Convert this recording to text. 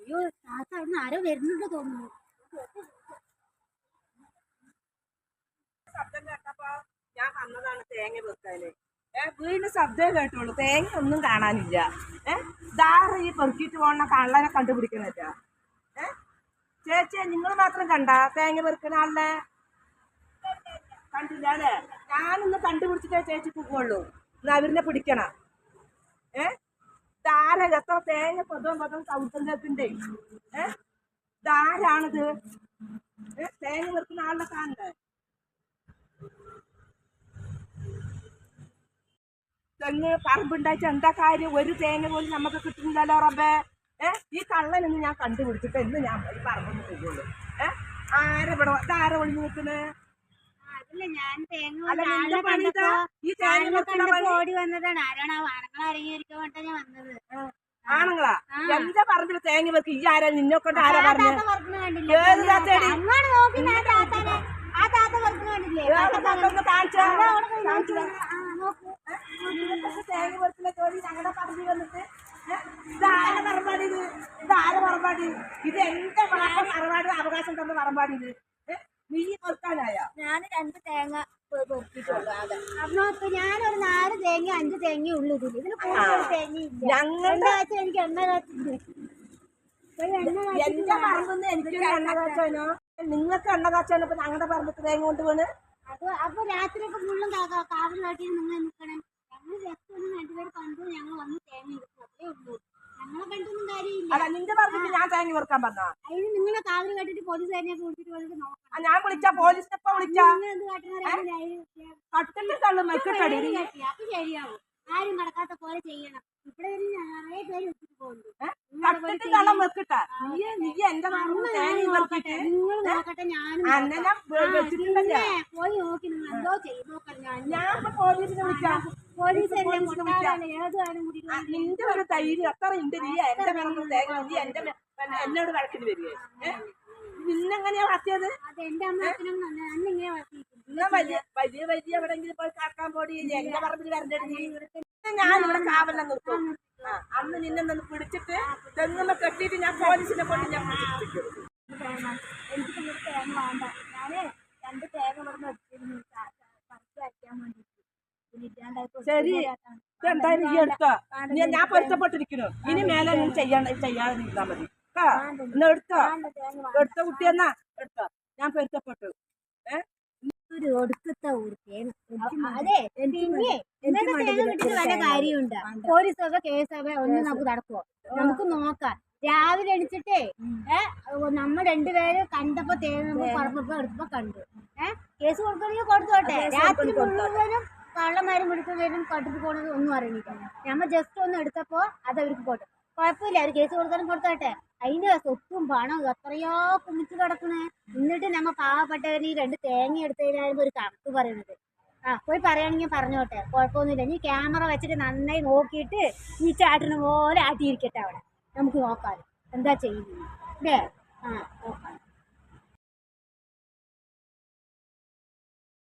അയ്യോ താത്ത അവിടുന്ന് ആരോ വരുന്നുണ്ട് തോന്നുന്നു. ശബ്ദം ഞാൻ വന്നതാണ് തേങ്ങ വെക്കാന് ഏ വീണ്ടും ശബ്ദമേ കേട്ടുള്ളൂ തേങ്ങ ഒന്നും കാണാനില്ല. ഏ ദാറ് ഈ പെറുക്കിയിട്ട് പോണ കള്ളനെ കണ്ടുപിടിക്കുന്നില്ല ഏ ചേച്ചി നിങ്ങൾ മാത്രം കണ്ട? തേങ്ങ പെറുക്കണ ആളെ കണ്ടില്ല അല്ലേ? ഞാനൊന്ന് കണ്ടുപിടിച്ചിട്ടേ ചേച്ചി പോകുള്ളൂ അവരിനെ പിടിക്കണ. ഏ? ധാര എത്ര തേങ്ങ പദവും പദവും ഏ? ധാരാണിത് ഏ? തേങ്ങ വെറുക്കുന്ന ആളുടെ കാണണ്ടേ തെങ്ങ് പറമ്പുണ്ടായിട്ട് എന്താ കാര്യം? ഒരു തേങ്ങ പോലും നമുക്ക് കിട്ടുന്നില്ലല്ലോ റബ്ബേ. ഏ? ഈ കള്ളനൊന്ന് ഞാൻ കണ്ടുപിടിച്ചിട്ട് എന്ന് ഞാൻ ഈ പറമ്പൊന്ന് പോകുള്ളൂ ഏ ആരെവിടെ ഇതാരെ ഒളിഞ്ഞു വെക്കുന്ന ഓടി വന്നതാണ്. ആരാണ് ആ വാണങ്ങൾ അരങ്ങിയിരിക്കാൻ വേണ്ടിട്ടാ ഞാൻ വന്നത്? ആണുങ്ങളാ. എന്താ പറമ്പിൽ തേങ്ങ വെക്ക്. ഈ ആരാ? നിന്നെ കൊണ്ട് ആരാ പറഞ്ഞു? ഏത് താത്തയാടി? അങ്ങോട്ട് നോക്കി ആ താത്താനെ. ആ താത്ത വർക്കിന് കണ്ടില്ലേ? കാണിച്ചാ കാണിച്ചു ആ, നോക്ക്. നിനക്കൊക്കെ തേങ്ങ വെക്കുന്ന ജോലി ഞങ്ങളുടെ പറഞ്ഞു വന്നിട്ട് ഏ? ഇതാരെ പറമ്പാടി ഇത് ഇതാരെ പറമ്പാടി ഇത് എന്റെ പ്രായം അറുപാട് അവകാശം തന്ന പറമ്പാടി ഇത്? നീ വെക്കാനായോ ഞാൻ രണ്ട് തേങ്ങ അപ്പൊ ഞാനൊരു നാല് തേങ്ങ അഞ്ച് തേങ്ങ ഉള്ളു ഇതിൽ ഇതിന് കൂടുതൽ തേങ്ങ ഇല്ല. ഞങ്ങളുടെ കാച്ച എനിക്ക് എണ്ണ എന്റെ പറമ്പെന്ന് എനിക്ക് എണ്ണ കാച്ചാനോ? നിങ്ങൾക്ക് എണ്ണ കാച്ചാനോ? ഇപ്പൊ ഞങ്ങളുടെ പറമ്പത്ത് തേങ്ങ കൊണ്ട് വീണ്? അപ്പൊ അപ്പൊ രാത്രിയൊക്കെ മുള്ളും കാവൽ നിങ്ങൾ നിൽക്കണം ഞങ്ങൾ ജസ്റ്റ് ഒന്ന് രണ്ടുപേർ കണ്ടു ഞങ്ങൾ വന്ന് തേങ്ങ എടുക്കും അത്രേ ഉള്ളൂ ഞങ്ങളെ കണ്ടൊന്നും കാര്യമില്ല അല്ല നിന്റെ പറഞ്ഞിട്ട് ഞാൻ തേങ്ങ വെറുക്കാൻ പറഞ്ഞ അതിന് നിങ്ങളെ കാവൽ കാട്ടിട്ട് പോലീസുകാരനെ വിളിച്ചിട്ട് വന്നിട്ട് നോക്കണം. ഞാൻ വിളിച്ച പോലീസിനെ ഇപ്പൊ വിളിച്ച. കട്ടിന്റെ കള്ള് മെക്കിട്ടടി അപ്പൊ ശരിയാവും. ആരും നടക്കാത്ത പോലെ ചെയ്യണം. ഇവിടെ നിറയെ പേര് വെച്ചിട്ട് പോകുന്നു കട്ടിന്റെ കള്ളം വെക്കിട്ട നീ നീ എന്റെ നോക്കട്ടെ. ഞാനും പോയി നോക്കി നിങ്ങൾ എന്തോ നോക്കാം ഞാൻ ഞാൻ പോലീസിനെ വിളിക്കാം നിന്റെ ഒരു തൈര് അത്ര ഉണ്ട് നീ എന്റെ പറമ്പ് തേങ്ങ നീ എന്റെ എന്നോട് വഴക്കിന് വരികയെ നിന്നെങ്ങനെയാ വളർത്തിയത്? എന്നാ വലിയ വലിയ വലിയ എവിടെങ്കിലും പോയി കാക്കാൻ പോടി എന്റെ പറമ്പിൽ വരണ്ടേ നീ. ഞാൻ ഇവിടെ കാവലം നിർത്തും. അന്ന് നിന്നെ നിന്ന് പിടിച്ചിട്ട് തെങ്ങുമ്മ കെട്ടിയിട്ട് ഞാൻ പോലീസിനെ കൊണ്ട് ഞാൻ എനിക്ക് തേങ്ങ വേണ്ട. ഞാൻ രണ്ട് തേങ്ങ ഇവിടെ എടുത്തിരുന്നു. പറിച്ച് വയ്ക്കാൻ വേണ്ടിട്ട്. ശരി. എന്തായാലും ഈ എടുത്തോ ഞാൻ പൊരുത്തപ്പെട്ടിരിക്കുന്നു. ഇനി മേലെ നീ ചെയ്യാൻ ചെയ്യാതെ നിന്നാ മതി. കേട്ടോ എന്നാ എടുത്തോ? എടുത്ത കുട്ടി എന്നാ? എടുത്തോ. ഞാൻ പൊരുത്തപ്പെട്ടു. ഏഹ് ഒരു ഒടുക്കത്തെ പോലീസൊക്കെ ഒന്നും നമുക്ക് നടക്കുവോ? നമുക്ക് നോക്കാം. രാവിലെ എണിച്ചിട്ടേ ഏഹ് നമ്മൾ രണ്ടുപേരും കണ്ടപ്പോ തേങ്ങ എടുത്തപ്പോ കണ്ടു. ഏഹ് കേസ് കൊടുക്കണമെങ്കിൽ കൊടുത്തോട്ടെ? രാത്രി മുഴുവനും കള്ളന്മാരും വിളിച്ചവരും കട്ടിട്ട് പോകുന്നത് ഒന്നും അറിയില്ല. നമ്മൾ ജസ്റ്റ് ഒന്ന് എടുത്തപ്പോൾ അത് അവർക്ക് പോട്ടെ. കുഴപ്പമില്ല അവർ കേസ് കൊടുത്താലും കൊടുത്തോട്ടെ. അതിന്റെ സ്വത്തും പണവും എത്രയോ കുമിച്ച് കിടക്കണേ. എന്നിട്ട് നമ്മ പാവപ്പെട്ടവന് ഈ രണ്ട് തേങ്ങ എടുത്തതിനായിരുന്നു ഒരു കണക്ക് പറയുന്നത് ആ പോയി പറയുകയാണെങ്കിൽ പറഞ്ഞോട്ടെ. കുഴപ്പമൊന്നുമില്ല. നീ ക്യാമറ വെച്ചിട്ട് നന്നായി നോക്കിയിട്ട് ഈ ചാട്ടിന് പോലെ ആട്ടിയിരിക്കട്ടെ അവിടെ. നമുക്ക് നോക്കാം. എന്താ ചെയ്യുന്നത്? അല്ലേ ആ ഓക്കെ